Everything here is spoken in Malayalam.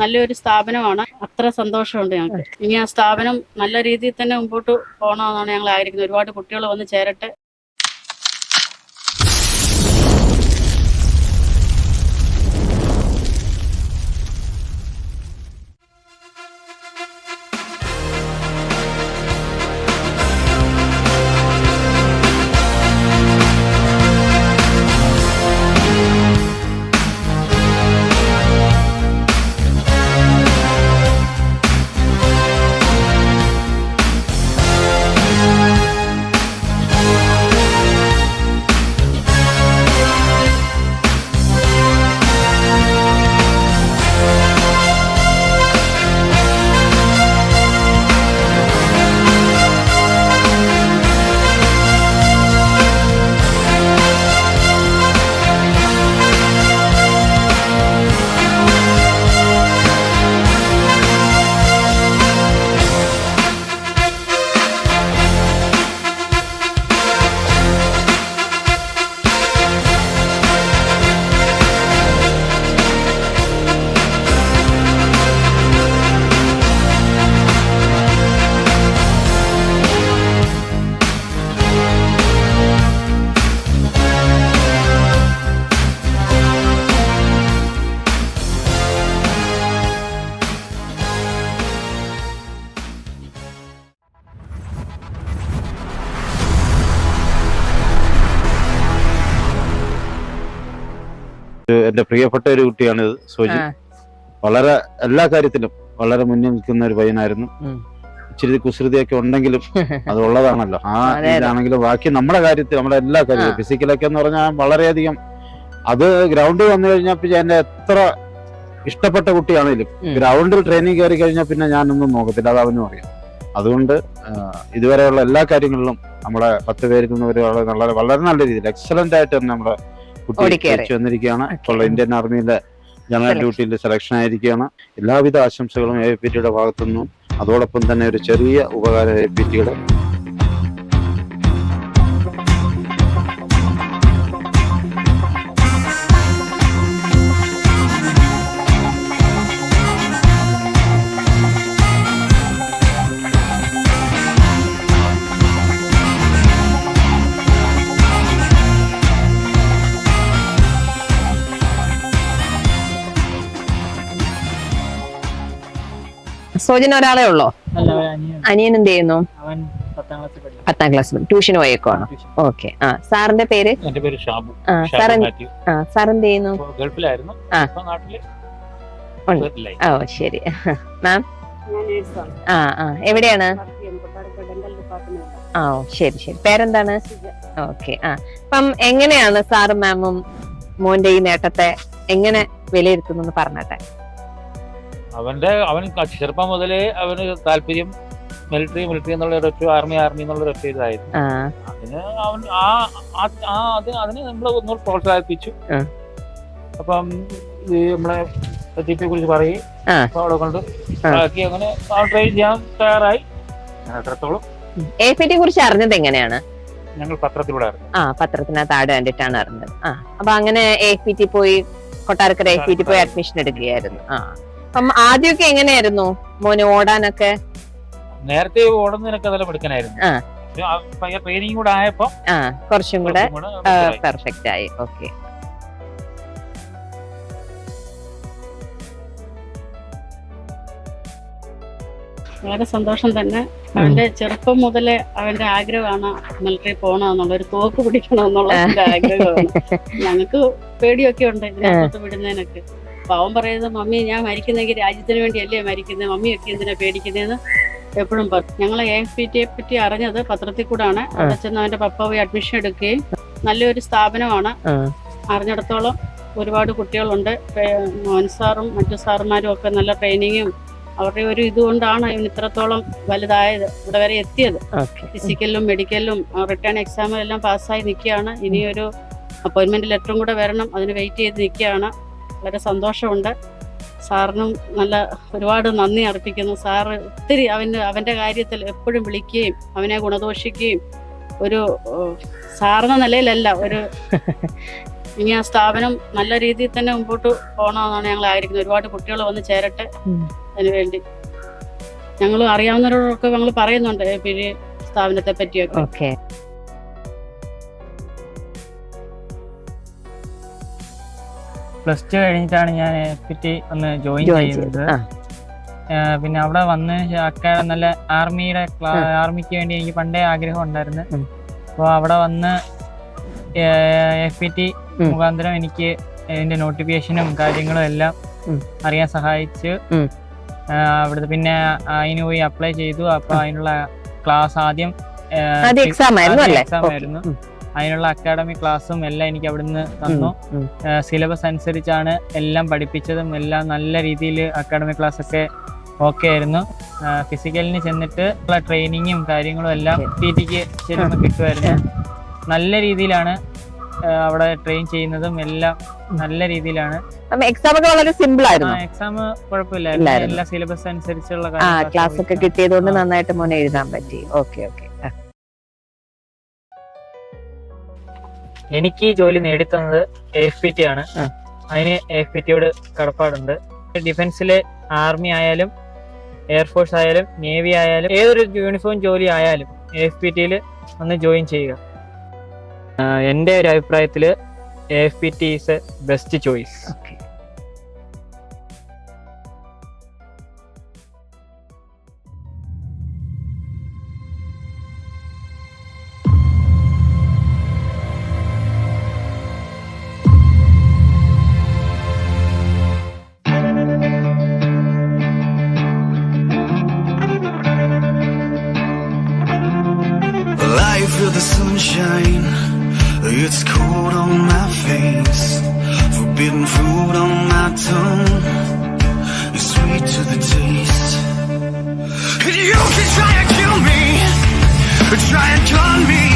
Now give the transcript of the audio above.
നല്ലൊരു സ്ഥാപനമാണ്. അത്ര സന്തോഷമുണ്ട് ഞങ്ങൾക്ക്. ഇനി ആ സ്ഥാപനം നല്ല രീതിയിൽ തന്നെ മുമ്പോട്ട് പോകണമെന്നാണ് ഞങ്ങൾ ആഗ്രഹിക്കുന്നത്. ഒരുപാട് കുട്ടികൾ വന്ന് ചേരട്ടെ. എന്റെ പ്രിയപ്പെട്ട ഒരു കുട്ടിയാണ് ഇത് സോജി. വളരെ എല്ലാ കാര്യത്തിലും വളരെ മുന്നിൽ നിൽക്കുന്ന ഒരു പയ്യനായിരുന്നു. ഇച്ചിരി കുസൃതിയൊക്കെ ഉണ്ടെങ്കിലും അത് ഉള്ളതാണല്ലോ. ആ. ഇതാണെങ്കിലും ബാക്കി നമ്മുടെ കാര്യത്തിൽ നമ്മുടെ എല്ലാ കാര്യവും ഫിസിക്കലൊക്കെ എന്ന് പറഞ്ഞാൽ വളരെയധികം അത് ഗ്രൗണ്ടിൽ വന്നു കഴിഞ്ഞാൽ പിന്നെ എന്റെ എത്ര ഇഷ്ടപ്പെട്ട കുട്ടിയാണെങ്കിലും ഗ്രൗണ്ടിൽ ട്രെയിനിങ് കയറി കഴിഞ്ഞാൽ പിന്നെ ഞാനൊന്നും നോക്കത്തില്ല അത് അവനും അറിയാം. അതുകൊണ്ട് ഇതുവരെയുള്ള എല്ലാ കാര്യങ്ങളിലും നമ്മളെ പത്ത് പേരിൽ നിന്ന് വരെ വളരെ വളരെ നല്ല രീതിയിൽ എക്സലന്റ് ആയിട്ട് തന്നെ നമ്മുടെ കുട്ടി വന്നിരിക്കുകയാണ്. ഇപ്പോൾ ഇന്ത്യൻ ആർമിയുടെ ജനറൽ. ഡ്യൂട്ടിയിൽ സെലക്ഷൻ ആയിരിക്കുകയാണ് എല്ലാവിധ ആശംസകളും എ പി ടിയുടെ ഭാഗത്തുനിന്നും. അതോടൊപ്പം തന്നെ ഒരു ചെറിയ ഉപകാരം എ പി ടിയുടെ സോജന ഒരാളെ ഉള്ളോ? അനിയൻ എന്ത് ചെയ്യുന്നു? അവൻ പത്താം ക്ലാസ് ട്യൂഷൻ പോയേക്കുവാണ്? ഓക്കെ. ആ സാറിന്റെ പേര്? എന്റെ പേര് ഷാബു. ആ സാർ സാർ എന്ത് ചെയ്യുന്നു? ഗൾഫിലായിരുന്നു. ഓ ശരി. മാം? ആ ആ. എവിടെയാണ്? ആ ഓ ശരി ശരി. പേരെന്താണ്? ഓക്കെ. ആ. അപ്പം എങ്ങനെയാണ് സാറും മാമും മോന്റെ ഈ നേട്ടത്തെ എങ്ങനെ വിലയിരുത്തുന്നു എന്ന് പറഞ്ഞട്ടെ? അവന്റെ അവൻ ചെറുപ്പം മുതലേ അവന് താല്പര്യം മിലിറ്ററി മിലിറ്ററി എന്നുള്ള ഒരൊറ്റ ആർമി ആർമി എന്നുള്ള ഒരൊറ്റ ഇതായിരുന്നു. അതിന് അവൻ ആ ആ- അതിന് അതിനെ നമ്മൾ ഒന്നുകൂടെ പ്രോത്സാഹിപ്പിച്ചു. അപ്പം ഈ നമ്മളെ ടിപ്പിയെ കുറിച്ച് പറയും. അവിടെ കൊണ്ട്. ബാക്കി അങ്ങനെ ട്രെയിൻ ചെയ്യാൻ തയ്യാറായി. അത്രത്തോളം. എ കുറിച്ച് അറിഞ്ഞത് എങ്ങനെയാണ്? ഞങ്ങൾ പത്രത്തിലൂടെ ആ പത്രത്തിനകത്ത് ആട് കണ്ടിട്ടാണ് അറിഞ്ഞത്. ആ അപ്പൊ അങ്ങനെ എ പോയി കൊട്ടാരക്കര എ ടി പോയി അഡ്മിഷൻ എടുക്കുകയായിരുന്നു. ആ. അപ്പം ആദ്യമൊക്കെ എങ്ങനെയായിരുന്നു മോന് ഓടാനൊക്കെ? നേരത്തെ ഓടുന്നതിനൊക്കെ നല്ല മിടുക്കനായിരുന്നു. ആ. ട്രെയിനിങ് കൂടെ ആയപ്പോ ആ കുറച്ചും കൂടെ. പെർഫെക്റ്റ് ആയി. ഓക്കെ വളരെ സന്തോഷം തന്നെ. അവന്റെ ചെറുപ്പം മുതലേ അവന്റെ ആഗ്രഹമാണ് മിലിറ്ററി പോകണമെന്നുള്ള ഒരു തോക്ക് പിടിക്കണം എന്നുള്ള അവന്റെ ആഗ്രഹമാണ്. ഞങ്ങൾക്ക് പേടിയൊക്കെ ഉണ്ട് ഇതിനെ വിടുന്നതിനൊക്കെ. അപ്പൊ അവൻ പറയുന്നത് മമ്മി ഞാൻ മരിക്കുന്നെങ്കിൽ രാജ്യത്തിന് വേണ്ടിയല്ലേ മരിക്കുന്നത് മമ്മിയൊക്കെ എന്തിനാ പേടിക്കുന്നതെന്ന് എപ്പോഴും പറഞ്ഞു ഞങ്ങൾ എ എഫ് പി ടിയെ പറ്റി അറിഞ്ഞത് പത്രത്തിൽ കൂടാണ്. അവിടെ ചെന്ന് അവന്റെ പപ്പ പോയി അഡ്മിഷൻ എടുക്കുകയും നല്ലൊരു സ്ഥാപനമാണ്. അറിഞ്ഞിടത്തോളം ഒരുപാട് കുട്ടികളുണ്ട്. മോൻ മോഹൻ സാറും മറ്റു സാറുമാരും ഒക്കെ നല്ല ട്രെയിനിങ്ങും അവരുടെ ഒരു ഇതുകൊണ്ടാണ് ഇവൻ ഇത്രത്തോളം വലുതായത് ഇവിടെ വരെ എത്തിയത്. ഫിസിക്കലും മെഡിക്കലിലും റിട്ടേൺ എക്സാമിലെല്ലാം പാസ്സായി നിൽക്കുകയാണ്. ഇനിയൊരു അപ്പോയിന്റ്മെന്റ് ലെറ്ററും കൂടെ വരണം. അതിന് വെയിറ്റ് ചെയ്ത് നിൽക്കുകയാണ്. വളരെ സന്തോഷമുണ്ട്. സാറിനും നല്ല ഒരുപാട് നന്ദി അർപ്പിക്കുന്നു. സാറ് ഒത്തിരി അവന് അവന്റെ കാര്യത്തിൽ എപ്പോഴും വിളിക്കുകയും അവനെ ഗുണദോഷിക്കുകയും ഒരു ഏഹ്, സാറെന്ന നിലയിലല്ല ഒരു ഇനി ആ സ്ഥാപനം നല്ല രീതിയിൽ തന്നെ മുമ്പോട്ട് പോകണമെന്നാണ് ഞങ്ങൾ ആയിരിക്കുന്നത് ഒരുപാട് കുട്ടികൾ വന്ന് ചേരട്ടെ. അതിന് അതിനുവേണ്ടി ഞങ്ങൾ അറിയാവുന്നവരോടൊക്കെ ഞങ്ങൾ പറയുന്നുണ്ട് പിന്നെ സ്ഥാപനത്തെ പറ്റിയൊക്കെ. പ്ലസ് ടു കഴിഞ്ഞിട്ടാണ് ഞാൻ എഫ്പിറ്റി ഒന്ന് ജോയിൻ ചെയ്യുന്നത് ചെയ്തത്. പിന്നെ അവിടെ വന്നതിന് അക്കാ നല്ല ആർമിയുടെ ആർമിക്ക് വേണ്ടി എനിക്ക് പണ്ടേ ആഗ്രഹം ഉണ്ടായിരുന്നു. അപ്പോൾ അവിടെ വന്ന് എഫ് പി ടി മുഖാന്തരം എനിക്ക് ഇതിന്റെ നോട്ടിഫിക്കേഷനും കാര്യങ്ങളും എല്ലാം അറിയാൻ സഹായിച്ച്. അവിടുത്തെ പിന്നെ അതിന് പോയി അപ്ലൈ ചെയ്തു. അപ്പൊ അതിനുള്ള ക്ലാസ് ആദ്യം എക്സാം ആയിരുന്നു അതിനുള്ള അക്കാഡമി ക്ലാസ്സും എല്ലാം എനിക്ക് അവിടുന്ന് തന്നു. സിലബസ് അനുസരിച്ചാണ് എല്ലാം പഠിപ്പിച്ചതും എല്ലാം നല്ല രീതിയിൽ അക്കാഡമി ക്ലാസ് ഒക്കെ ഓക്കെ ആയിരുന്നു. ഫിസിക്കലിന് ചെന്നിട്ട് ഉള്ള ട്രെയിനിങ്ങും കാര്യങ്ങളും എല്ലാം പി ടിക്ക് ചെല്ലുമ്പോൾ കിട്ടുമായിരുന്നു. നല്ല രീതിയിലാണ് അവിടെ ട്രെയിൻ ചെയ്യുന്നതും എല്ലാം നല്ല രീതിയിലാണ്. എക്സാം ഒക്കെ വളരെ സിമ്പിൾ ആയിരുന്നു. എക്സാം കുഴപ്പമില്ലായിരുന്നു. എല്ലാ സിലബസ് അനുസരിച്ചുള്ള ക്ലാസ് ഒക്കെ കിട്ടിയതുകൊണ്ട് നന്നായിട്ട് മോനെ എഴുതാൻ പറ്റി. ഓക്കെ ഓക്കെ എനിക്ക് ഈ ജോലി നേടിത്തന്നത് എഫ് പി ടി ആണ്. അതിന് എഫ് പി ടിയോട് കടപ്പാടുണ്ട്. ഡിഫൻസിലെ ആർമി ആയാലും എയർഫോഴ്സ് ആയാലും നേവി ആയാലും ഏതൊരു യൂണിഫോം ജോലി ആയാലും എഫ് പി ടിയിൽ ഒന്ന് ജോയിൻ ചെയ്യുക. എന്റെ ഒരു അഭിപ്രായത്തിൽ F P T is a best choice sunshine. It's cold on my face Forbidden fruit on my tongue. It's sweet to the taste. And you can try and kill me Try and con me.